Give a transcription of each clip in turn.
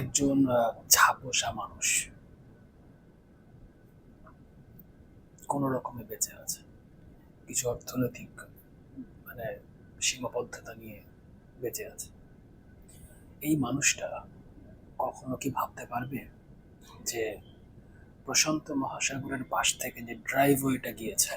একজন ঝাপসা মানুষ। কোনো রকমে বেঁচে আছে। কিছু অর্থনৈতিক মানে সীমাবদ্ধতা নিয়ে বেঁচে আছে। এই মানুষটা কখনো কি ভাবতে পারবে যে প্রশান্ত মহাসাগরের পাশ থেকে যে ড্রাইভওয়েটা গিয়েছে,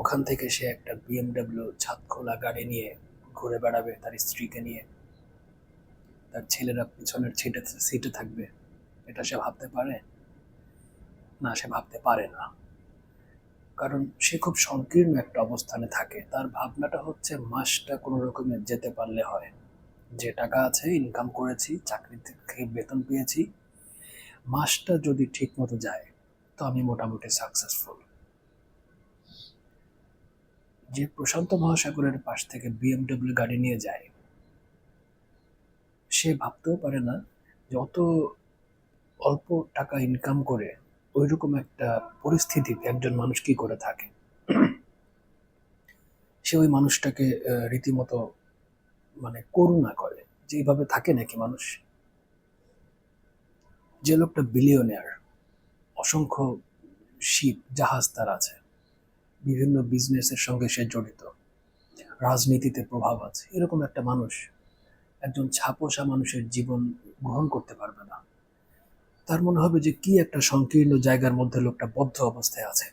ওখান থেকে সে একটা বিএমডাব্লিউ ছাদ খোলা গাড়ি নিয়ে ঘুরে বেড়াবে, তার স্ত্রীকে নিয়ে? তার ছেলেরা পিছনের সিটে সিটে থাকবে। এটা সে ভাবতে পারে? না, সে ভাবতে পারে না। কারণ সে খুব সংকীর্ণ একটা অবস্থানে থাকে। তার ভাবনাটা হচ্ছে, মাসটা কোনো রকমে যেতে পারলে হয়। যে টাকা আছে ইনকাম করেছি, চাকরি থেকে বেতন পেয়েছি, মাসটা যদি ঠিক মতো যায়, তো আমি মোটামুটি সাকসেসফুল যে প্রশান্ত মহাসাগরের পাশ থেকে বিএমডব্লিউ গাড়ি নিয়ে যায় সে ভাবতেও পারে না যে অত অল্প টাকা ইনকাম করে ওইরকম একটা পরিস্থিতিতে একজন মানুষ কি করে থাকে। সে ওই মানুষটাকে রীতিমতো মানে করুণা করে যে এইভাবে থাকে নাকি মানুষ। যে লোকটা বিলিয়নিয়ার অসংখ্য শিপ জাহাজ তার আছে, বিভিন্ন বিজনেসের সঙ্গে সে জড়িত, রাজনীতিতে প্রভাব আছে, এরকম একটা মানুষ। একজন ছাপোষা মানুষের জীবন গ্রহণ করতে পারবে না। তার মনে হবে যে কি একটা সংকীর্ণ জায়গার মধ্যে লোকটা বদ্ধ অবস্থায় আছে।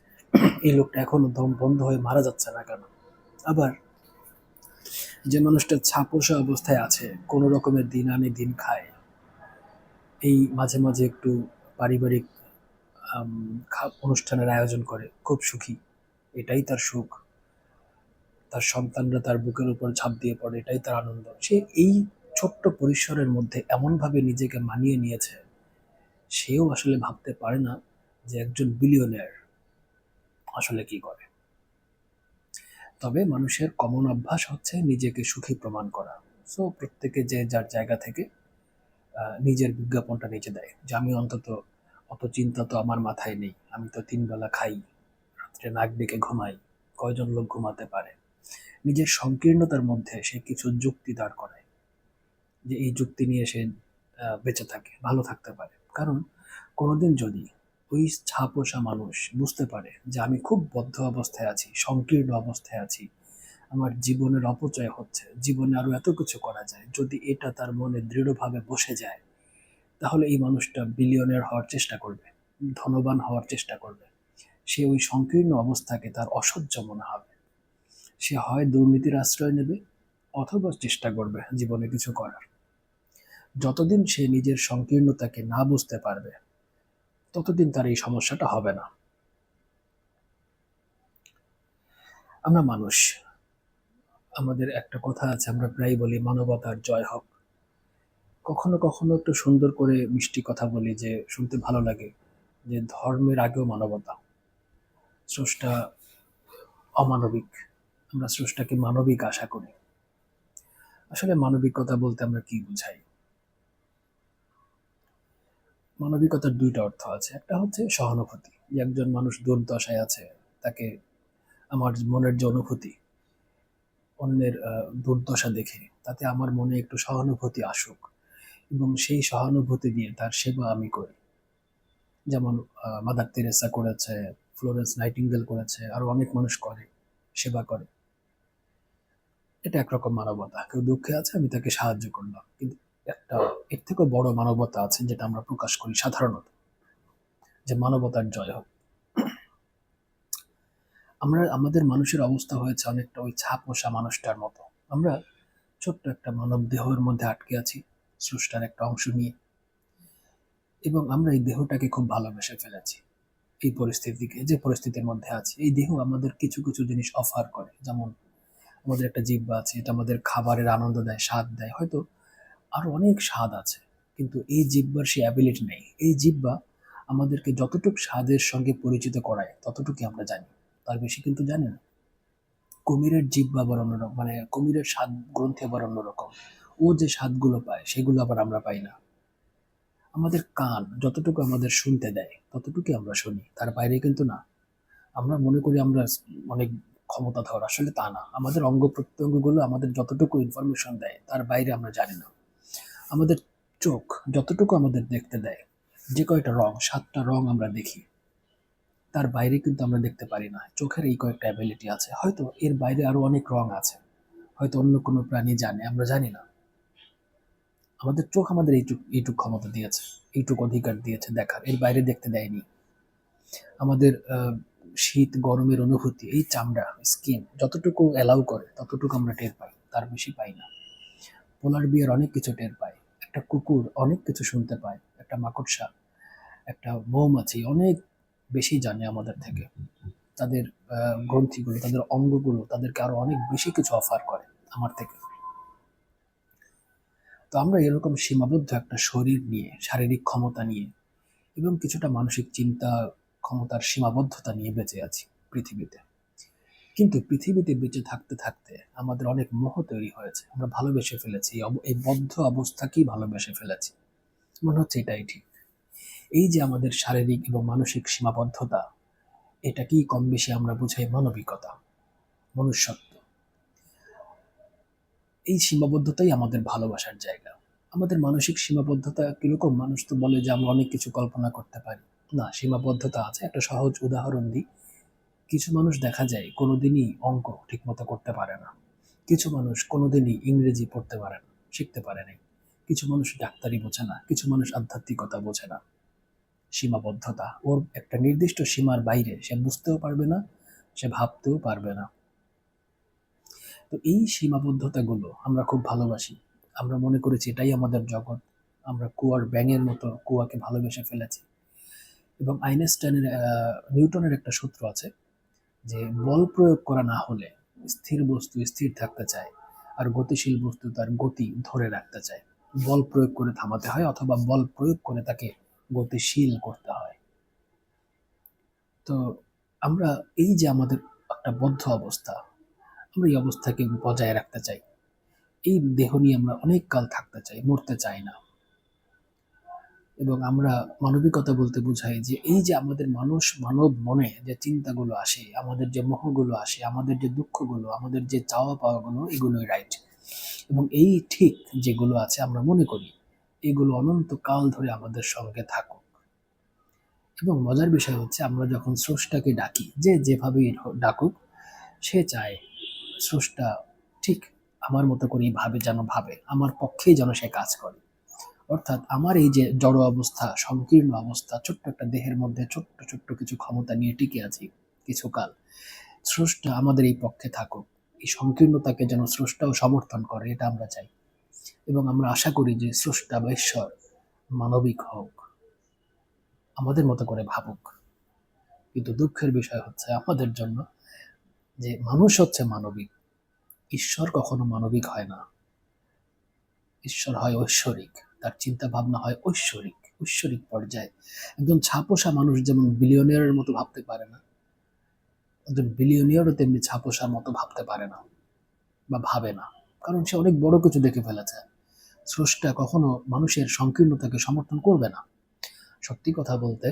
এই লোকটা এখনও দম বন্ধ হয়ে মারা যাচ্ছে না কেন? আবার যে মানুষটা ছাপোষা অবস্থায় আছে, কোনো রকমের দিন আনে দিন খায়, এই মাঝে মাঝে একটু পারিবারিক অনুষ্ঠানের আয়োজন করে, খুব সুখী। এটাই তার সুখ। তার সন্তানরা তার বুকের উপর ঝাঁপ দিয়ে পড়ে, এটাই তার আনন্দ। সে এই ছোট্ট পরিসরের মধ্যে এমনভাবে নিজেকে মানিয়ে নিয়েছে, সেও আসলে ভাবতে পারে না যে একজন বিলিয়নিয়ার আসলে কি করে। তবে মানুষের কমন অভ্যাস হচ্ছে নিজেকে সুখী প্রমাণ করা। সো প্রত্যেকে যে যার জায়গা থেকে নিজের বিজ্ঞাপনটা নিজে দেয় যে, আমি অন্তত অত চিন্তা তো আমার মাথায় নেই। আমি তো তিন বেলা খাই, রাত্রে নাক ডেকে ঘুমাই। কয়জন লোক ঘুমাতে পারে? নিজের সংকীর্ণতার মধ্যে সে কিছু যুক্তি দাঁড় করায়। যে এই যুক্তি নিয়ে সে বেঁচে থাকে, ভালো থাকতে পারে। কারণ কোনোদিন যদি ওই ছাপোষা মানুষ বুঝতে পারে যে আমি খুব বদ্ধ অবস্থায় আছি, সংকীর্ণ অবস্থায় আছি, আমার জীবনের অপচয় হচ্ছে, জীবনে আরও এত কিছু করা যায়, যদি এটা তার মনে দৃঢ়ভাবে বসে যায়, তাহলে এই মানুষটা বিলিয়নের হওয়ার চেষ্টা করবে, ধনবান হওয়ার চেষ্টা করবে। সে ওই সংকীর্ণ অবস্থাকে তার অসহ্য মনে হবে। সে হয় দুর্নীতির আশ্রয় নেবে, অথবা চেষ্টা করবে জীবনে কিছু করার। যতদিন সে নিজের সংকীর্ণতাকে না বুঝতে পারবে, ততদিন তার এই সমস্যাটা হবে না। আমরা মানুষ, আমাদের একটা কথা আছে, আমরা প্রায় বলি, মানবতার জয় হোক। কখনো কখনো একটু সুন্দর করে মিষ্টি কথা বলি যে, শুনতে ভালো লাগে যে, ধর্মের আগেও মানবতা। স্রষ্টা অমানবিক, আমরা স্রষ্টাকে মানবিক আশা করি। আসলে মানবিকতা বলতে আমরা কি বুঝাই? মানবিকতার দুইটা অর্থ আছে। একটা হচ্ছে সহানুভূতি। একজন মানুষ দুর্দশায় আছে, তাকে আমার মনের যে অনুভূতি, অন্যের দুর্দশা দেখে তাতে আমার মনে একটু সহানুভূতি আসুক এবং সেই সহানুভূতি দিয়ে তার সেবা আমি করি। যেমন মাদার তেরেসা করেছে, ফ্লোরেন্স নাইটিঙ্গেল করেছে, আরও অনেক মানুষ করে, সেবা করে। এটা একরকম মানবতা। কেউ দুঃখে আছে, আমি তাকে সাহায্য করলাম। কিন্তু একটা এর থেকেও বড় মানবতা আছে যেটা আমরা প্রকাশ করি সাধারণত, যে মানবতার জয় হোক। আমরা, আমাদের মানুষের অবস্থা হয়েছে অনেকটা ওই ছাপোষা মানুষটার মতো। আমরা ছোট্ট একটা মানব দেহের মধ্যে আটকে আছি, স্রষ্টার একটা অংশ নিয়ে। এবং আমরা এই দেহটাকে খুব ভালোবেসে ফেলেছি। এই পরিস্থিতিকে, যে পরিস্থিতির মধ্যে আছি। এই দেহ আমাদের কিছু কিছু জিনিস অফার করে। যেমন, আমাদের একটা জিব্বা আছে, এটা আমাদের খাবারের আনন্দ দেয়, স্বাদ দেয়। হয়তো আরও অনেক স্বাদ আছে। কিন্তু এই জিব্বার সেই অ্যাবিলিটি নেই। এই জিব্বা আমাদেরকে যতটুকু স্বাদের সঙ্গে পরিচিত করায় ততটুকু আমরা জানি। তার বেশি কিন্তু জানি না। কুমিরের জিব্বা আবার অন্যরকম মানে কুমিরের স্বাদ গ্রন্থি আবার অন্যরকম ও যে স্বাদগুলো পায়, সেগুলো আবার আমরা পাই না। আমাদের কান যতটুকু আমাদের শুনতে দেয় ততটুকু আমরা শুনি। তার বাইরে কিন্তু না। আমরা মনে করি আমরা অনেক ক্ষমতাধর। আসলে তা না। আমাদের অঙ্গ প্রত্যঙ্গগুলো আমাদের যতটুকু ইনফরমেশন দেয়, তার বাইরে আমরা জানি না। আমাদের চোখ যতটুকু আমাদের দেখতে দেয়, যে কয়টা রং, সাতটা রং আমরা দেখি, তার বাইরে কিন্তু আমরা দেখতে পারি না। চোখের এই কয়েকটা অ্যাবিলিটি আছে। হয়তো এর বাইরে আরও অনেক রং আছে। হয়তো অন্য কোনো প্রাণী জানে, আমরা জানি না। আমাদের চোখ আমাদের এইটুক এইটুক ক্ষমতা দিয়েছে, এইটুক অধিকার দিয়েছে দেখার। এর বাইরে দেখতে দেয়নি। আমাদের শীত, গরমের অনুভূতি, এই চামড়া স্কিন যতটুকু অ্যালাউ করে, ততটুকু আমরা টের পাই, তার বেশি পাই না। পোলার বিয়ার অনেক কিছু টের পায়। একটা কুকুর অনেক কিছু শুনতে পায়, একটা মাকড়সা, একটা মৌমাছি অনেক বেশি জানে আমাদের থেকে। তাদের গ্রন্থিগুলো, তাদের অঙ্গগুলো তাদেরকে আরও অনেক বেশি কিছু অফার করে আমার থেকে। তো আমরা এরকম সীমাবদ্ধ একটা শরীর নিয়ে, শারীরিক ক্ষমতা নিয়ে এবং কিছুটা মানসিক চিন্তা, ক্ষমতার সীমাবদ্ধতা নিয়ে বেঁচে আছি পৃথিবীতে। কিন্তু পৃথিবীতে বেঁচে থাকতে থাকতে আমাদের অনেক মোহ তৈরি হয়েছে। আমরা ভালোবেসে ফেলেছি। এই বদ্ধ অবস্থাকেই ভালোবেসে ফেলেছি। মনে হচ্ছে এটাই ঠিক। এই যে আমাদের শারীরিক এবং মানসিক সীমাবদ্ধতা, এটাকেই কম বেশি আমরা বুঝাই মানবিকতা, মনুষ্যত্ব। এই সীমাবদ্ধতাই আমাদের ভালোবাসার জায়গা। আমাদের মানসিক সীমাবদ্ধতা কীরকম? মানুষ তো বলে যে আমরা অনেক কিছু কল্পনা করতে পারি। না, সীমাবদ্ধতা আছে। একটা সহজ উদাহরণ দিই। কিছু মানুষ দেখা যায় কোনোদিনই অঙ্ক ঠিকমতো করতে পারে না। কিছু মানুষ কোনোদিনই ইংরেজি পড়তে পারে না, শিখতে পারে নাই। কিছু মানুষ ডাক্তারি বোঝে না, কিছু মানুষ আধ্যাত্মিকতা বোঝে না। সীমাবদ্ধতা, ওর একটা নির্দিষ্ট সীমার বাইরে সে বুঝতেও পারবে না, সে ভাবতেও পারবে না। তো এই সীমাবদ্ধতাগুলো আমরা খুব ভালোবাসি। আমরা মনে করেছি এটাই আমাদের জগৎ। আমরা কুয়ার ব্যাঙের মতো কুয়াকে ভালোবেসে ফেলেছি। এবং আইনস্টাইনের নিউটনের একটা সূত্র আছে যে বল প্রয়োগ করা না হলে স্থির বস্তু স্থির থাকতে চায় আর গতিশীল বস্তু তার গতি ধরে রাখতে চায়। বল প্রয়োগ করে থামাতে হয় অথবা বল প্রয়োগ করে তাকে গতিশীল করতে হয়। তো আমরা এই যে আমাদের একটা বদ্ধ অবস্থা, আমরা এই অবস্থাকে বজায় রাখতে চাই। এই দেহ নিয়ে আমরা অনেক কাল থাকতে চাই, মরতে চাই না। এবং আমরা মানবিকতা বলতে বোঝাই যে এই যে আমাদের মানুষ মানব মনে যে চিন্তাগুলো আসে, আমাদের যে মোহগুলো আসে, আমাদের যে দুঃখগুলো, আমাদের যে চাওয়া পাওয়াগুলো, এগুলোই রাইট এবং এই ঠিক যেগুলো আছে আমরা মনে করি, এগুলো অনন্তকাল ধরে আমাদের সঙ্গে থাকুক। এবং মজার বিষয় হচ্ছে আমরা যখন স্রষ্টাকে ডাকি, যে যেভাবেই ডাকুক, সে চায় স্রষ্টা ঠিক আমার মতো করেই ভাবে যেন ভাবে, আমার পক্ষেই যেন সে কাজ করে। অর্থাৎ আমার এই যে জড় অবস্থা, সংকীর্ণ অবস্থা, ছোট্ট একটা দেহের মধ্যে ছোট্ট ছোট্ট কিছু ক্ষমতা নিয়ে টিকে আছি কিছুকাল, স্রষ্টা আমাদের এই পক্ষে থাকুক। এই সংকীর্ণতাকে যেন স্রষ্টাও সমর্থন করে, এটা আমরা চাই। এবং আমরা আশা করি যে স্রষ্টা বা ঈশ্বর মানবিক হোক, আমাদের মতো করে ভাবুক। কিন্তু দুঃখের বিষয় হচ্ছে আমাদের জন্য যে মানুষ হচ্ছে মানবিক, ঈশ্বর কখনো মানবিক হয় না। ঈশ্বর হয় ঐশ্বরিক। তার চিন্তা ভাবনা হয় ঐশ্বরিক ঐশ্বরিক পর্যায়ে। একজন ছাপোষা মানুষ যেমন বিলিয়নিয়ারের মতো ভাবতে পারে না, একজন বিলিয়নিয়ারও তেমনি ছাপোষার মতো ভাবতে পারে না বা ভাবে না। কারণ সে অনেক বড় কিছু দেখে ফেলেছে। স্রষ্টা কখনো মানুষের সংকীর্ণতাকে সমর্থন করবে না। সত্যি কথা বলতে,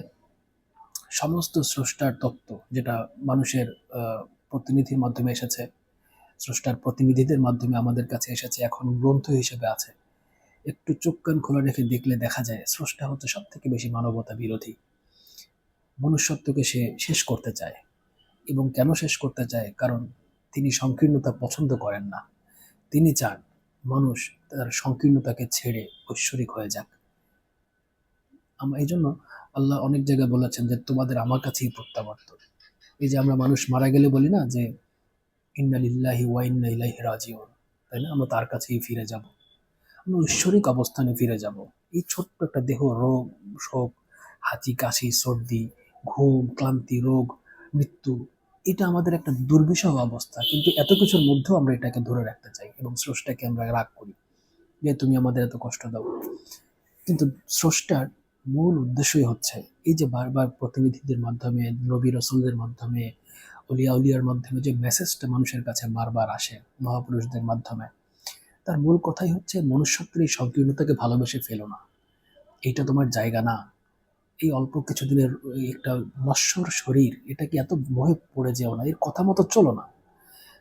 সমস্ত স্রষ্টার তত্ত্ব যেটা মানুষের প্রতিনিধির মাধ্যমে এসেছে, স্রষ্টার প্রতিনিধিদের মাধ্যমে আমাদের কাছে এসেছে, এখন গ্রন্থ হিসেবে আছে। একটু চোখ কান খোলা রেখে দেখলে দেখা যায় স্রষ্টা হচ্ছে সব থেকে বেশি মানবতা বিরোধী। মনুষ্যত্বকে সে শেষ করতে চায় এবং কেন শেষ করতে চায়? কারণ তিনি সংকীর্ণতা পছন্দ করেন না। তিনি চান মানুষ তার সংকীর্ণতাকে ছেড়ে ঐশ্বরিক হয়ে যাক। আমরা এই জন্য আল্লাহ অনেক জায়গায় বলেছেন যে, তোমাদের আমার কাছেই প্রত্যাবর্তন। এই যে আমরা মানুষ মারা গেলে বলি না যে ইন্না লিল্লাহি ওয়া ইন্না রাজিউন। তাই না আমরা তার কাছেই ফিরে যাব। ঐশ্বরিক অবস্থানে ফিরে যাব। এই ছোট্ট একটা দেহ, রোগ, শোক, হাঁচি, কাশি, সর্দি, ঘুম, ক্লান্তি, রোগ, মৃত্যু, এটা আমাদের একটা দুর্বিষহ অবস্থা। কিন্তু এত কিছুর মধ্যেও আমরা এটাকে ধরে রাখতে চাই এবং স্রষ্টাকে আমরা রাগ করি যে, তুমি আমাদের এত কষ্ট দাও। কিন্তু স্রষ্টার মূল উদ্দেশ্যই হচ্ছে এই যে বারবার প্রতিনিধিদের মাধ্যমে, নবী রসুলদের মাধ্যমে অলিয়া উলিয়ার মাধ্যমে যে মেসেজটা মানুষের কাছে বারবার আসে, মহাপুরুষদের মাধ্যমে তার মূল কথাই হচ্ছে, মনুষ্যত্বের এই সংকীর্ণতাকে ভালোবেসে ফেলো না। এইটা তোমার জায়গা না। এই অল্প কিছুদিনের একটা নশ্বর শরীর এটা কি এত মোহে পড়ে যেও না। এর কথা মতো চলো না।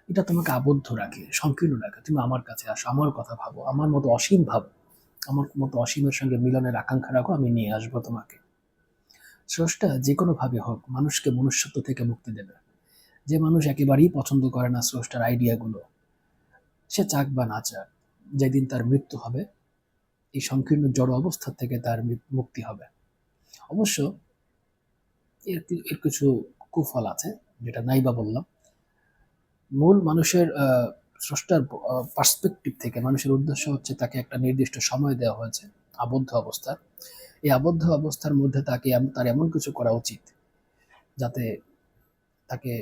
এটা তোমাকে আবদ্ধ রাখে, সংকীর্ণ রাখে। তুমি আমার কাছে আসো, আমার কথা ভাবো, আমার মতো অসীম ভাবো, আমার মতো অসীমের সঙ্গে মিলনের আকাঙ্ক্ষা রাখো, আমি নিয়ে আসব তোমাকে। স্রষ্টা যে কোনোভাবে হোক, মানুষকে মনুষ্যত্ব থেকে মুক্তি দেবে। যে মানুষ একেবারেই পছন্দ করে না স্রষ্টার আইডিয়াগুলো সে চাক বা না চাক। যেদিন তার মৃত্যু হবে, এই সংকীর্ণ জড় অবস্থা থেকে তার মুক্তি হবে। অবশ্য এর এর কিছু কুফল আছে, যেটা নাইবা বললাম। মূল মানুষের স্রষ্টার পার্সপেক্টিভ থেকে মানুষের উদ্দেশ্য হচ্ছে তাকে একটা নির্দিষ্ট সময় দেওয়া হয়েছে, আবদ্ধ অবস্থার। এই আবদ্ধ অবস্থার মধ্যে তাকে তার এমন কিছু করা উচিত, যাতে তাকে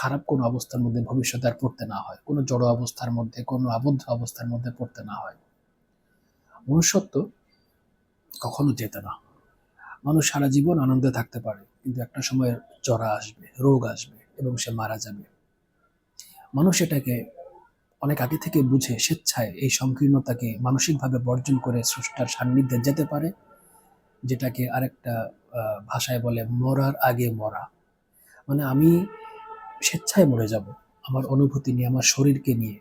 খারাপ কোনো অবস্থার মধ্যে ভবিষ্যতে আর পড়তে না হয়। কোনো জড়ো অবস্থার মধ্যে, কোনো আবদ্ধ অবস্থার মধ্যে পড়তে না হয়। মনুষ্যত্ব কখনো যেতে না। মানুষ সারা জীবন আনন্দে থাকতে পারে, কিন্তু একটা সময় জরা আসবে, রোগ আসবে এবং সে মারা যাবে। মানুষ এটাকে অনেক আগে থেকে বুঝে স্বেচ্ছায় এই সংকীর্ণতাকে মানসিকভাবে বর্জন করে স্রষ্টার সান্নিধ্যে যেতে পারে, যেটাকে আরেকটা ভাষায় বলে মরার আগে মরা। মানে আমি স্বেচ্ছায় মরে যাব। আমার অনুভূতি নিয়ে, আমার শরীরকে নিয়ে।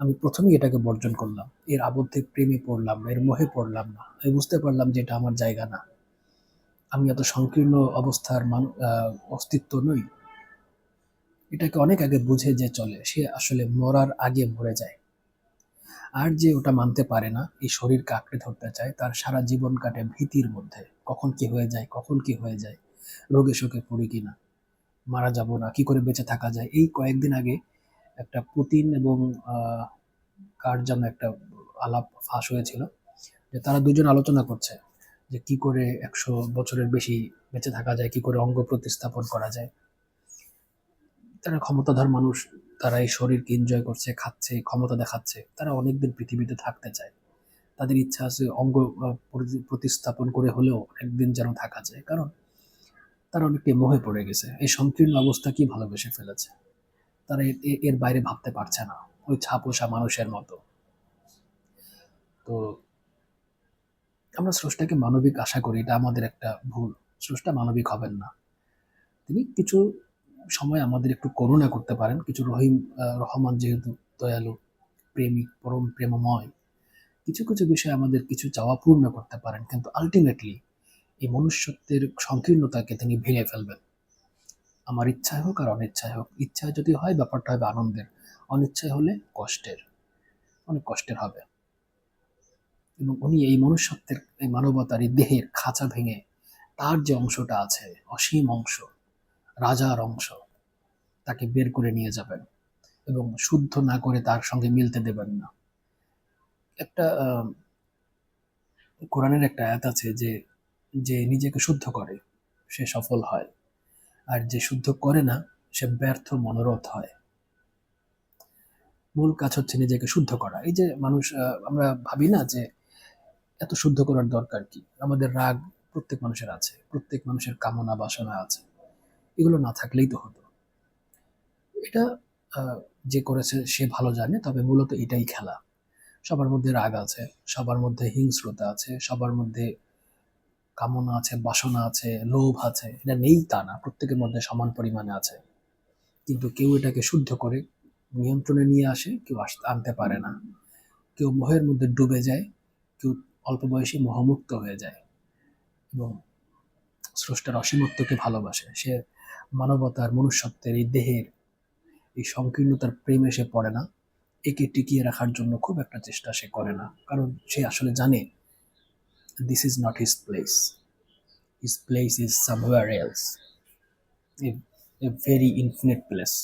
আমি প্রথমেই এটাকে বর্জন করলাম। এর আবদ্ধে প্রেমে পড়লাম না, এর মোহে পড়লাম না। আমি বুঝতে পারলাম যে এটা আমার জায়গা না। আমি এত সংকীর্ণ অবস্থার অস্তিত্ব নই। এটাকে অনেক আগে বুঝে যে চলে, সে আসলে মরার আগে মরে যায়। আর যে ওটা মানতে পারে না, এই শরীরকে আঁকড়ে ধরতে চায়, তার সারা জীবন কাটে ভীতির মধ্যে। কখন কি হয়ে যায়, কখন কি হয়ে যায়, রোগে শোকে পড়ি কিনা। মারা যাব না, কি করে বেঁচে থাকা যায়? এই কয়েকদিন আগে একটা পুতিন এবং কার যেন একটা আলাপ ফাঁস হয়েছিল যে তারা দুজন আলোচনা করছে যে কি করে একশো বছরের বেশি বেঁচে থাকা যায়, কি করে অঙ্গ প্রতিস্থাপন করা যায়। তারা ক্ষমতাধর মানুষ, তারা এই শরীরকে এনজয় করছে, খাচ্ছে, ক্ষমতা দেখাচ্ছে, তারা অনেকদিন পৃথিবীতে থাকতে চায়। তাদের ইচ্ছা আছে অঙ্গ প্রতিস্থাপন করে হলেও একদিন যেন থাকা যায়। কারণ তারা অনেকটাই মোহে পড়ে গেছে। এই সংকীর্ণ অবস্থা কি ভালোবেসে ফেলেছে? তারা এর বাইরে ভাবতে পারছে না। ওই ছাপোষা মানুষের মতো। তো আমরা স্রষ্টাকে মানবিক আশা করি, এটা আমাদের একটা ভুল। স্রষ্টা মানবিক হবেন না। তিনি কিছু সময় আমাদের একটু করুণা করতে পারেন। কিছু রহিম রহমান যেহেতু দয়ালু, প্রেমিক, পরম প্রেমময়, কিছু কিছু বিষয়ে আমাদের কিছু চাওয়া পূর্ণ করতে পারেন। কিন্তু আলটিমেটলি এই মনুষ্যত্বের সংকীর্ণতাকে তিনি ভেঙে ফেলবেন। আমার ইচ্ছায় হোক আর অনিচ্ছায় হোক, ইচ্ছায় যদি হয়, ব্যাপারটা হবে আনন্দের। অনিচ্ছায় হলে কষ্টের, অনেক কষ্টের হবে। এবং উনি এই মনুষ্যত্বের, এই মানবতার, এই দেহের খাঁচা ভেঙে তার যে অংশটা আছে, অসীম অংশ, রাজার অংশ, তাকে বের করে নিয়ে যাবেন এবং শুদ্ধ না করে তার সঙ্গে মিলতে দেবেন না। একটা কোরআনের একটা আয়াত আছে যে যে নিজেকে শুদ্ধ করে, সে সফল হয়। আর যে শুদ্ধ করে না, সে ব্যর্থ, মনোরথ হয়। মূল কাজ হচ্ছে নিজেকে শুদ্ধ করা। এই যে মানুষ আমরা ভাবি না যে এত শুদ্ধ করার দরকার কি? আমাদের রাগ প্রত্যেক মানুষের আছে, প্রত্যেক মানুষের কামনা, বাসনা আছে। এগুলো না থাকলেই তো হতো। এটা যে করেছে, সে ভালো জানে, তবে মূলত এটাই খেলা। সবার মধ্যে রাগ আছে, সবার মধ্যে হিংস্রতা আছে, সবার মধ্যে কামনা আছে, বাসনা আছে, লোভ আছে, এটা নেই তা না। প্রত্যেকের মধ্যে সমান পরিমাণে আছে। কিন্তু কেউ এটাকে শুদ্ধ করে নিয়ন্ত্রণে নিয়ে আসে, কেউ আনতে পারে না। কেউ মোহের মধ্যে ডুবে যায়, কেউ অল্প বয়সে মোহমুক্ত হয়ে যায় এবং স্রষ্টার অসীমত্বকে ভালোবাসে। সে মানবতার, মনুষ্যত্বের, এই দেহের, এই সংকীর্ণতার প্রেমে সে পড়ে না। একে টিকিয়ে রাখার জন্য খুব একটা চেষ্টা সে করে না। কারণ সে আসলে জানে this not his place. His place is somewhere else, a, a very infinite place.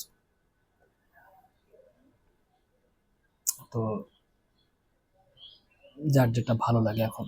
তো যার যেটা ভালো লাগে এখন